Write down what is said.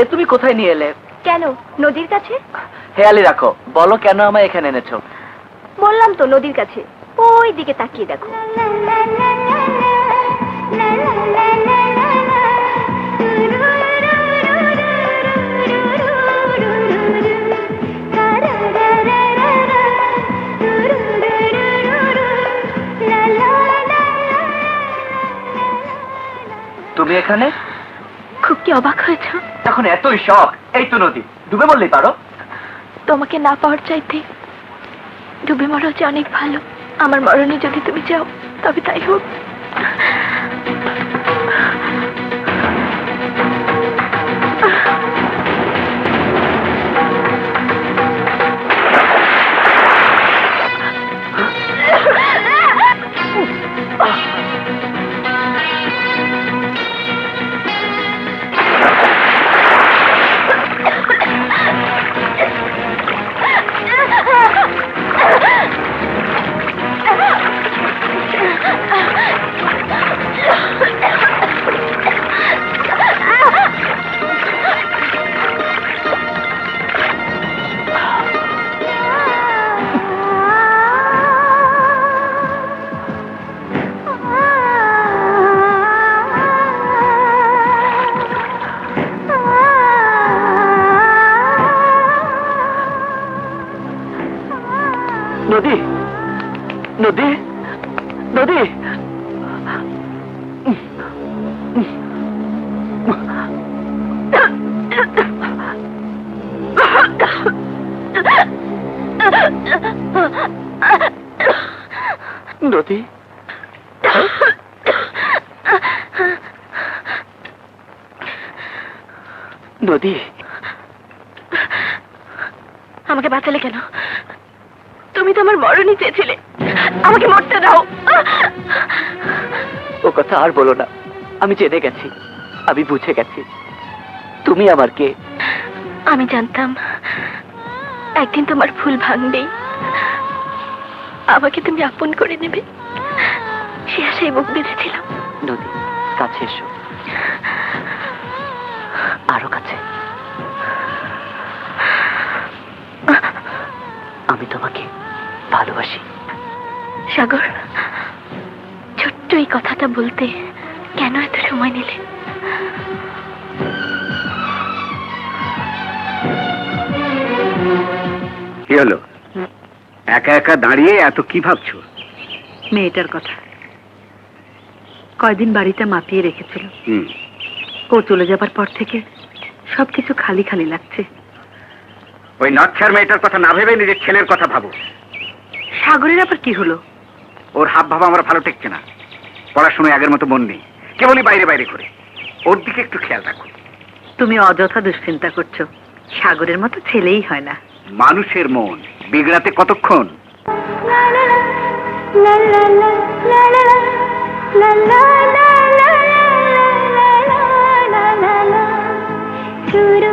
এ তুমি কোথায় নিয়ে এলে? কেন? নদীর কাছে? হেয়ালি রাখো। বলো কেন আমায় এখানে এনেছো? বললাম তো নদীর কাছে। ওই দিকে তাকিয়ে দেখো। তুমি এখানে? খুব কি অবাক হয়েছ? এখন এতই শখ এই তো নদী। ডুবে বললেই পারো। তোমাকে না পাওয়ার চাইতে ডুবে মরা হচ্ছে অনেক ভালো। আমার মরণে যদি তুমি চাও তবে তাই হোক। নদী। নদী। নদী। নদী। নদী। আমাকে বাঁচালে কেন? তুমি তো আমার মরণই চেয়েছিলে। আমাকে মরতে দাও। ও কথা আর বলো না। আমি জেনে গেছি। আমি বুঝে গেছি। তুমি আমার কে? আমি জানতাম একদিন তোমার ফুল ভাঙবেই। আমাকে তুমি আপন করে নেবে। সে আশায় বুক বেঁধেছিলাম। নদী কাছে এসো আরও কাছে আমি তোমাকে ভালোবাসি। সাগর ছোট্ট এই কথাটা বলতে কেন এত সময় নিলে? কি হলো? একা একা দাঁড়িয়ে এত কি ভাবছ? মেয়েটার কথা। কয়দিন বাড়িটা মাপিয়ে রেখেছিল। হুম। ও চলে যাবার পর থেকে সবকিছু খালি খালি লাগছে। ওই নচ্ছার মেয়েটার কথা না ভেবে নিজের ছেলের কথা ভাবো। সাগরের আবার কি হলো ওর হাব ভাবা আমরা ভালো টেকছে না পড়াশোনায় আগের মতো মন নেই কেবলই বাইরে বাইরে করে ওর দিকে একটু খেয়াল রাখো তুমি অযথা দুশ্চিন্তা করছ সাগরের মতো ছেলেই হয় না মানুষের মন বিগড়াতে কতক্ষণ শুরু